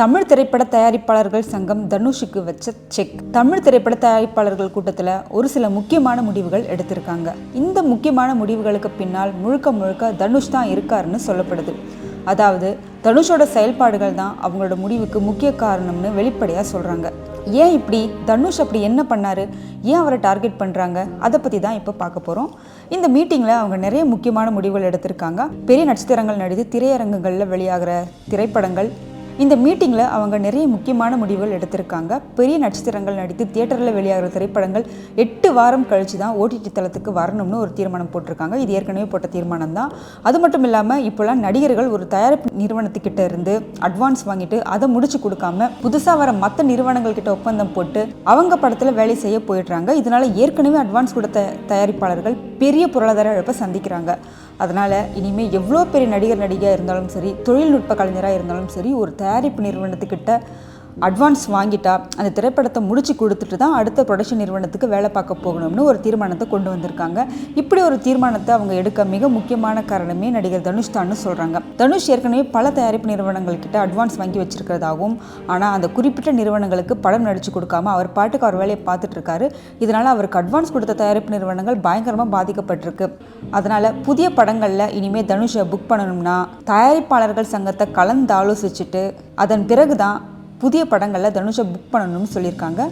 தமிழ் திரைப்பட தயாரிப்பாளர்கள் சங்கம் தனுஷுக்கு வச்ச செக் தமிழ் திரைப்பட தயாரிப்பாளர்கள் கூட்டத்தில் ஒரு சில முக்கியமான முடிவுகள் எடுத்திருக்காங்க. இந்த முக்கியமான முடிவுகளுக்கு பின்னால் முழுக்க முழுக்க தனுஷ் தான் இருக்காருன்னு சொல்லப்படுது. அதாவது தனுஷோட செயல்பாடுகள் தான் அவங்களோட முடிவுக்கு முக்கிய காரணம்னு வெளிப்படையாக சொல்கிறாங்க ஏன் இப்படி? தனுஷ் அப்படி என்ன பண்ணாரு? ஏன் அவரை டார்கெட் பண்ணுறாங்க அதை பற்றி தான் இப்போ பார்க்க போகிறோம் இந்த மீட்டிங்கில் அவங்க நிறைய முக்கியமான முடிவுகள் எடுத்திருக்காங்க. பெரிய நட்சத்திரங்கள் நடித்து திரையரங்குகளில் வெளியாகிற திரைப்படங்கள் இந்த மீட்டிங்கில் அவங்க நிறைய முக்கியமான முடிவுகள் எடுத்திருக்காங்க. பெரிய நட்சத்திரங்கள் நடித்து தியேட்டரில் வெளியாகிற திரைப்படங்கள் எட்டு வாரம் கழித்து தான் ஓடிடி தளத்துக்கு வரணும்னு ஒரு தீர்மானம் போட்டிருக்காங்க. இது ஏற்கனவே போட்ட தீர்மானம் தான் அது மட்டும் இல்லாமல் இப்போலாம் நடிகர்கள் ஒரு தயாரிப்பு நிறுவனத்துக்கிட்ட இருந்து அட்வான்ஸ் வாங்கிட்டு அதை முடிச்சு கொடுக்காம புதுசாக வர மற்ற நிறுவனங்கள் கிட்ட ஒப்பந்தம் போட்டு அவங்க படத்தில் வேலை செய்ய போயிடுறாங்க. இதனால் ஏற்கனவே அட்வான்ஸ் கொடுத்த தயாரிப்பாளர்கள் பெரிய பொருளாதார இழப்பை சந்திக்கிறாங்க. அதனால் இனிமேல் எவ்வளோ பெரிய நடிகர் நடிகையாக இருந்தாலும் சரி தொழில்நுட்ப கலைஞராக இருந்தாலும் சரி ஒரு தயாரிப்பு நிறுவனத்துக்கிட்ட அட்வான்ஸ் வாங்கிட்டா அந்த திரைப்படத்தை முடிச்சு கொடுத்துட்டு தான் அடுத்த ப்ரொடக்ஷன் நிறுவனத்துக்கு வேலை பார்க்க போகணும்னு ஒரு தீர்மானத்தை கொண்டு வந்திருக்காங்க. இப்படி ஒரு தீர்மானத்தை அவங்க எடுக்க மிக முக்கியமான காரணமே நடிகர் தனுஷ் தான் சொல்கிறாங்க தனுஷ் ஏற்கனவே பல தயாரிப்பு நிறுவனங்கள் கிட்ட அட்வான்ஸ் வாங்கி வச்சிருக்கிறதாகவும் ஆனால் அந்த குறிப்பிட்ட நிறுவனங்களுக்கு படம் நடிச்சு கொடுக்காம அவர் பாட்டுக்கு அவர் வேலையை பார்த்துட்டு இருக்காரு. இதனால் அவருக்கு அட்வான்ஸ் கொடுத்த தயாரிப்பு நிறுவனங்கள் பயங்கரமாக பாதிக்கப்பட்டிருக்கு. அதனால் புதிய படங்களில் இனிமேல் தனுஷை புக் பண்ணணும்னா தயாரிப்பாளர்கள் சங்கத்தை கலந்து ஆலோசிச்சுட்டு அதன் பிறகு தான் புதிய படங்களில் தனுஷை புக் பண்ணணும்னு சொல்லியிருக்காங்க.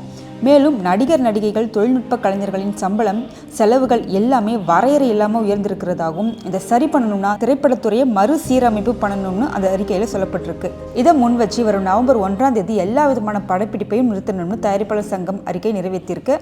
மேலும் நடிகர் நடிகைகள் தொழில்நுட்ப கலைஞர்களின் சம்பளம் செலவுகள் எல்லாமே வரையறை இல்லாமல் உயர்ந்திருக்கிறதாகவும் இதை சரி பண்ணணும்னா திரைப்படத்துறையை மறுசீரமைப்பு பண்ணணும்னு அந்த அறிக்கையில் சொல்லப்பட்டிருக்கு. இதை முன் வச்சு வரும் நவம்பர் ஒன்றாம் தேதி எல்லா விதமான படப்பிடிப்பையும் நிறுத்தணும்னு தயாரிப்பாளர் சங்கம் அறிக்கை நிறைவேற்றியிருக்கு.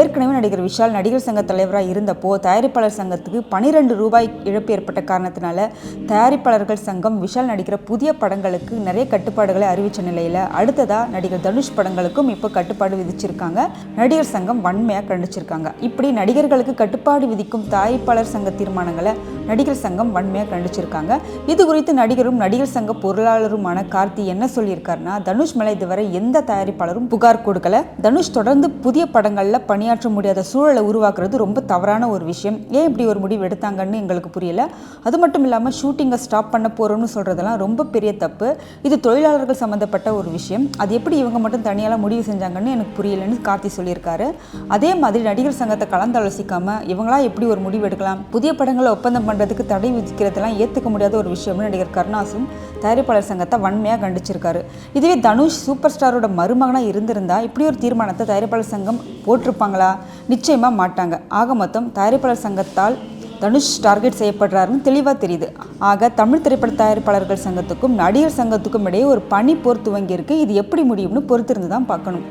ஏற்கனவே நடிகர் விஷால் நடிகர் சங்க தலைவராக இருந்தப்போ தயாரிப்பாளர் சங்கத்துக்கு பனிரெண்டு ரூபாய் இழப்பு ஏற்பட்ட காரணத்தினால தயாரிப்பாளர்கள் சங்கம் விஷால் நடிக்கிற புதிய படங்களுக்கு நிறைய கட்டுப்பாடுகளை அறிவித்த நிலையில் அடுத்ததாக நடிகர் தனுஷ் படங்களுக்கும் இப்போ கட்டுப்பாடு விதிச்சிருக்கு. விதிச்சிருக்காங்க நடிகர் சங்கம் வன்மையாக கண்டிச்சிருக்காங்க. இப்படி நடிகர்களுக்கு கட்டுப்பாடு விதிக்கும் தயாரிப்பாளர் சங்க தீர்மானங்களை நடிகர் சங்கம் வன்மையாக கண்டிச்சிருக்காங்க. இது குறித்து நடிகரும் நடிகர் சங்க பொருளாளருமான கார்த்தி என்ன சொல்லியிருக்காருன்னா தனுஷ் மேலே இதுவரை எந்த தயாரிப்பாளரும் புகார் கொடுக்கல. தனுஷ் தொடர்ந்து புதிய படங்களில் பணியாற்ற முடியாத சூழலை உருவாக்குறது ரொம்ப தவறான ஒரு விஷயம். ஏன் இப்படி ஒரு முடிவு எடுத்தாங்கன்னு எங்களுக்கு புரியல. அது மட்டும் இல்லாமல் ஷூட்டிங்கை ஸ்டாப் பண்ண போகிறோம்னு சொல்கிறதெல்லாம் ரொம்ப பெரிய தப்பு. இது தொழிலாளர்கள் சம்மந்தப்பட்ட ஒரு விஷயம். அது எப்படி இவங்க மட்டும் தனியால் முடிவு செஞ்சாங்கன்னு எனக்கு புரியலன்னு கார்த்தி சொல்லியிருக்காரு. அதே மாதிரி நடிகர் சங்கத்தை கலந்து இவங்களா எப்படி ஒரு முடிவு எடுக்கலாம்? புதிய படங்களை ஒப்பந்தம் பண்ண பண்ணுறதுக்கு தடை விதிக்கிறதெல்லாம் ஏற்றுக்க முடியாத ஒரு விஷயம்னு நடிகர் கருணாசும் தயாரிப்பாளர் சங்கத்தை வன்மையாக கண்டிச்சிருக்காரு. இதுவே தனுஷ் சூப்பர் ஸ்டாரோட மருமகனாக இருந்திருந்தா இப்படி ஒரு தீர்மானத்தை தயாரிப்பாளர் சங்கம் போட்டிருப்பாங்களா? நிச்சயமாக மாட்டாங்க. ஆக மொத்தம் தயாரிப்பாளர் சங்கத்தால் தனுஷ் டார்கெட் செய்யப்படுறாருன்னு தெளிவாக தெரியுது. ஆக தமிழ் திரைப்பட தயாரிப்பாளர்கள் சங்கத்துக்கும் நடிகர் சங்கத்துக்கும் இடையே ஒரு பனி போர் துவங்கியிருக்கு. இது எப்படி முடியும்னு பொறுத்திருந்து தான் பார்க்கணும்.